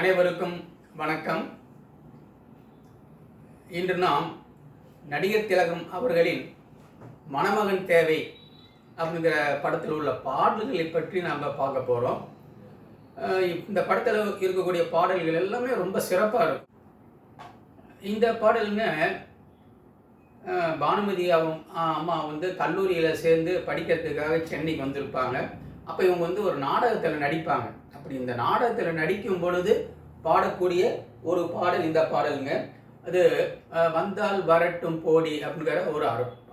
அனைவருக்கும் வணக்கம். இன்று நாம் நடிகர் திலகம் அவர்களின் மணமகன் தேவை அப்படிங்கிற படத்தில் உள்ள பாடல்களை பற்றி நாம் பார்க்க போகிறோம் இந்த படத்தில் இருக்கக்கூடிய பாடல்கள் எல்லாமே ரொம்ப சிறப்பாக இருக்கும். இந்த பாடலுங்க பானுமதி அம்மா வந்து கல்லூரியில் சேர்ந்து படிக்கிறதுக்காக சென்னைக்கு வந்திருப்பாங்க. அப்போ இவங்க வந்து ஒரு நாடகத்தில் நடிப்பாங்க. அப்படி இந்த நாடகத்தில் நடிக்கும் பொழுது பாடக்கூடிய ஒரு பாடல் இந்த பாடலுங்க. அது வந்தால் வரட்டும் போடி அப்படிங்கிற ஒரு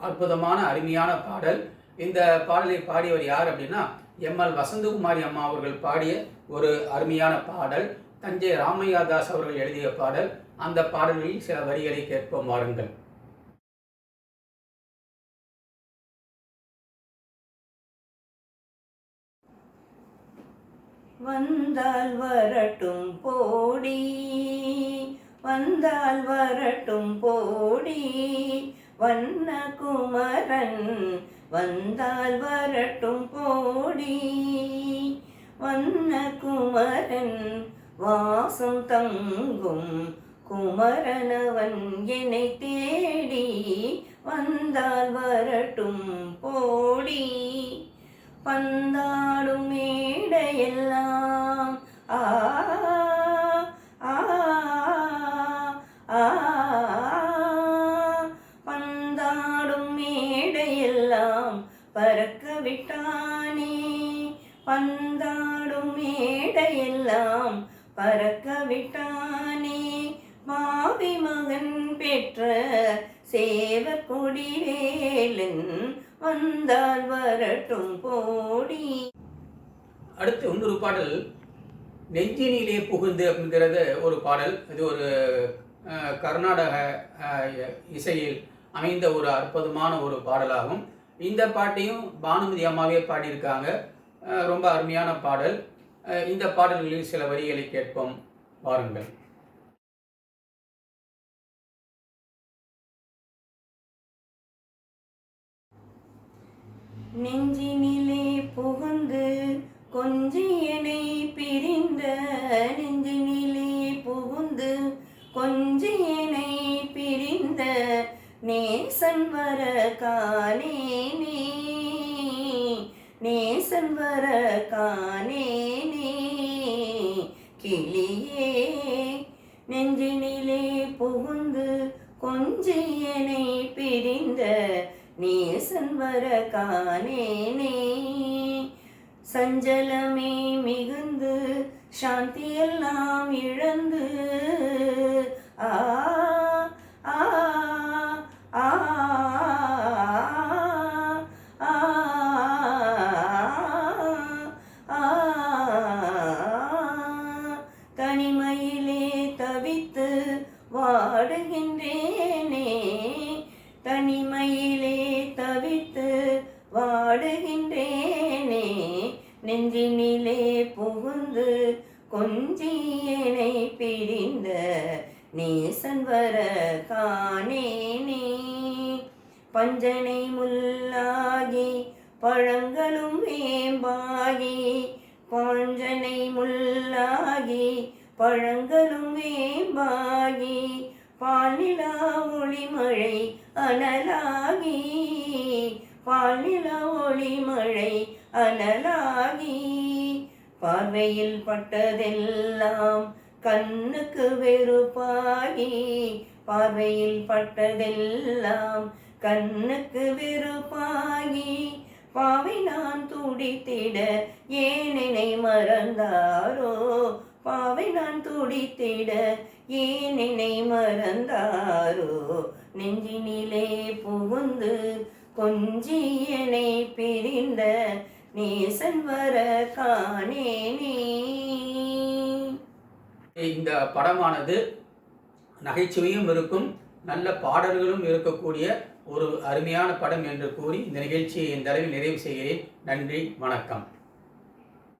அற்புதமான அருமையான பாடல். இந்த பாடலை பாடியவர் யார் அப்படின்னா எம்எல் வசந்தகுமாரி அம்மா அவர்கள் பாடிய ஒரு அருமையான பாடல். தஞ்சை ராமையா தாஸ் அவர்கள் எழுதிய பாடல். அந்த பாடல்களில் சில வரிகளை கேட்போம் வாருங்கள். வந்தால் வரட்டும் போடி. வந்தால் வரட்டும் போடி. வண்ண குமரன் வந்தால் வரட்டும் போடி. வண்ண குமரன் வாசம் தங்கும் குமரனவன் என்னை தேடி வந்தால் வரட்டும் போடி. பந்தாடும் மேடையெல்லாம். ஆ பந்தாடும் மேடையெல்லாம் பறக்க விட்டானே. பந்தாடும் மேடையெல்லாம் பறக்க விட்டானே. மாவி மகன் பெற்ற சேவர் கொடிவேலன் வந்தால் வரட்டும் போடி அடுத்து இன்னொரு பாடல் நெஞ்சினிலே புகுந்து அப்படிங்கிறது ஒரு பாடல். இது ஒரு கர்நாடக இசையில் அமைந்த ஒரு அற்புதமான ஒரு பாடலாகும். இந்த பாட்டையும் பானுமதி அம்மாவே பாடியிருக்காங்க. ரொம்ப அருமையான பாடல். இந்த பாடல்களில் சில வரிகளை கேட்போம். பாருங்கள் நெஞ்சினிலே புகுந்து கொஞ்சியனை பிரிந்த நெஞ்சினிலே புகுந்து கொஞ்சியனை பிரிந்த நேசன் வர காணேனே. நேசன் வர காணேனே. கிளியே நெஞ்சினிலே புகுந்து கொஞ்சியனை பிரிந்த நேசன் வர காணேனே. சஞ்சலமே மிகுந்து சாந்தியெல்லாம் இழந்து பாடுகின்றேனே. நெஞ்சினிலே புகுந்து கொஞ்சியனை பிரிந்த நேசன் வர காணேனே. பஞ்சனை முல்லாகி பழங்களும் வேம்பாகி பாஞ்சனை முல்லாகி பழங்களும் வேம்பாகி பாலிலா ஒளிமழை அனலாகி பால்நில ஒளி மழை அனலாகி. பார்வையில் பட்டதெல்லாம் கண்ணுக்கு வெறுப்பாகி. பார்வையில் பட்டதெல்லாம் கண்ணுக்கு வெறுப்பாகி. பாவை நான் துடித்திட ஏனினை மறந்தாரோ? பாவை நான் துடித்திட ஏனினை மறந்தாரோ? நெஞ்சினிலே புகுந்து கொஞ்சியனை பிரிந்த நேசன் வர காணேனே இந்த படமானது நகைச்சுவையும் இருக்கும் நல்ல பாடல்களும் இருக்கக்கூடிய ஒரு அருமையான படம் என்று கூறி இந்த நிகழ்ச்சியை இந்த அளவில் நிறைவு செய்கிறேன். நன்றி வணக்கம்.